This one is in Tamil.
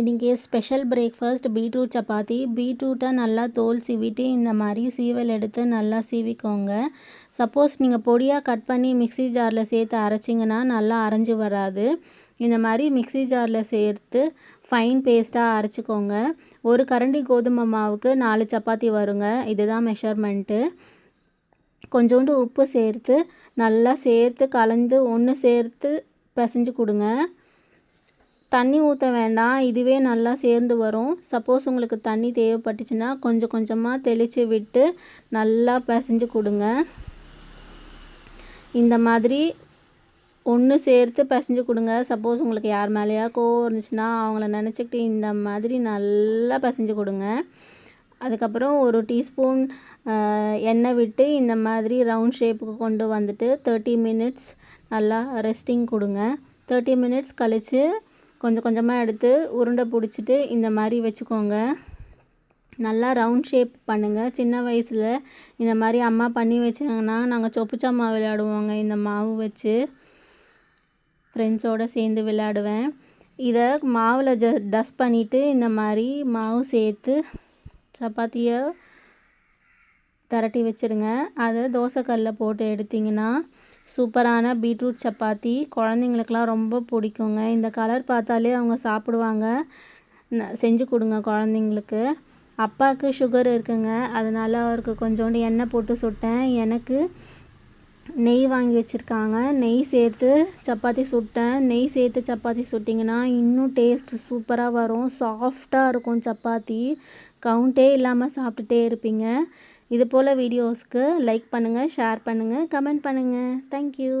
இன்றைக்கி ஸ்பெஷல் பிரேக்ஃபாஸ்ட் பீட்ரூட் சப்பாத்தி. பீட்ரூட்டை நல்லா தோல் சீவிட்டு இந்த மாதிரி சீவல் எடுத்து நல்லா சீவிக்கோங்க. சப்போஸ் நீங்கள் பொடியாக கட் பண்ணி மிக்ஸி ஜாரில் சேர்த்து அரைச்சிங்கன்னா நல்லா அரைஞ்சு வராது. இந்த மாதிரி மிக்ஸி ஜாரில் சேர்த்து ஃபைன் பேஸ்ட்டாக அரைச்சிக்கோங்க. ஒரு கரண்டி கோதுமை மாவுக்கு நாலு சப்பாத்தி வருங்க. இதுதான் மெஷர்மெண்ட்டு கொஞ்சோண்டு உப்பு சேர்த்து நல்லா சேர்த்து கலந்து ஒன்று சேர்த்து பிசைஞ்சு கொடுங்க. தண்ணி ஊற்ற வேண்டாம். இதுவே நல்லா சேர்ந்து வரும். சப்போஸ் உங்களுக்கு தண்ணி தேவைப்பட்டுச்சுன்னா கொஞ்சம் கொஞ்சமாக தெளித்து விட்டு நல்லா பிசைஞ்சு கொடுங்க. இந்த மாதிரி ஒன்று சேர்த்து பிசைஞ்சு கொடுங்க. சப்போஸ் உங்களுக்கு யார் மேலேயா கோவம் இருந்துச்சுன்னா அவங்கள நினச்சிக்கிட்டு இந்த மாதிரி நல்லா பிசைஞ்சு கொடுங்க. அதுக்கப்புறம் ஒரு டீஸ்பூன் எண்ணெய் விட்டு இந்த மாதிரி ரவுண்ட் ஷேப்புக்கு கொண்டு வந்துட்டு தேர்ட்டி மினிட்ஸ் நல்லா ரெஸ்டிங் கொடுங்க. தேர்ட்டி மினிட்ஸ் கழித்து கொஞ்சம் கொஞ்சமாக எடுத்து உருண்டை பிடிச்சிட்டு இந்த மாதிரி வச்சுக்கோங்க. நல்லா ரவுண்ட் ஷேப் பண்ணுங்கள் சின்ன வயசில் இந்த மாதிரி அம்மா பண்ணி வச்சாங்கன்னா நாங்கள் சொப்புச்சாமா விளையாடுவோங்க. இந்த மாவு வச்சு ஃப்ரெண்ட்ஸோடு சேர்ந்து விளையாடுவேன். இதை மாவில் ஜ டஸ்ட் பண்ணிவிட்டு இந்த மாதிரி மாவு சேர்த்து சப்பாத்தியை திரட்டி வச்சுருங்க. அதை தோசைக்கல்லில் போட்டு எடுத்திங்கன்னா சூப்பரான பீட்ரூட் சப்பாத்தி. குழந்தைங்களுக்குலாம் ரொம்ப பிடிக்குங்க. இந்த கலர் பார்த்தாலே அவங்க சாப்பிடுவாங்க. செஞ்சு கொடுங்க குழந்தைங்களுக்கு. அப்பாவுக்கு சுகர் இருக்குங்க. அதனால் அவருக்கு கொஞ்சோண்டு எண்ணெய் போட்டு சுட்டேன். எனக்கு நெய் வாங்கி வச்சுருக்காங்க. நெய் சேர்த்து சப்பாத்தி சுட்டேன். நெய் சேர்த்து சப்பாத்தி சுட்டிங்கன்னா இன்னும் டேஸ்ட் சூப்பராக வரும். சாஃப்டாக இருக்கும் சப்பாத்தி. கவுண்டே இல்லாமல் சாப்பிட்டுட்டே இருப்பீங்க. இது போல் வீடியோஸ்க்கு லைக் பண்ணுங்கள் ஷேர் பண்ணுங்கள் கமெண்ட் பண்ணுங்கள் தேங்க்யூ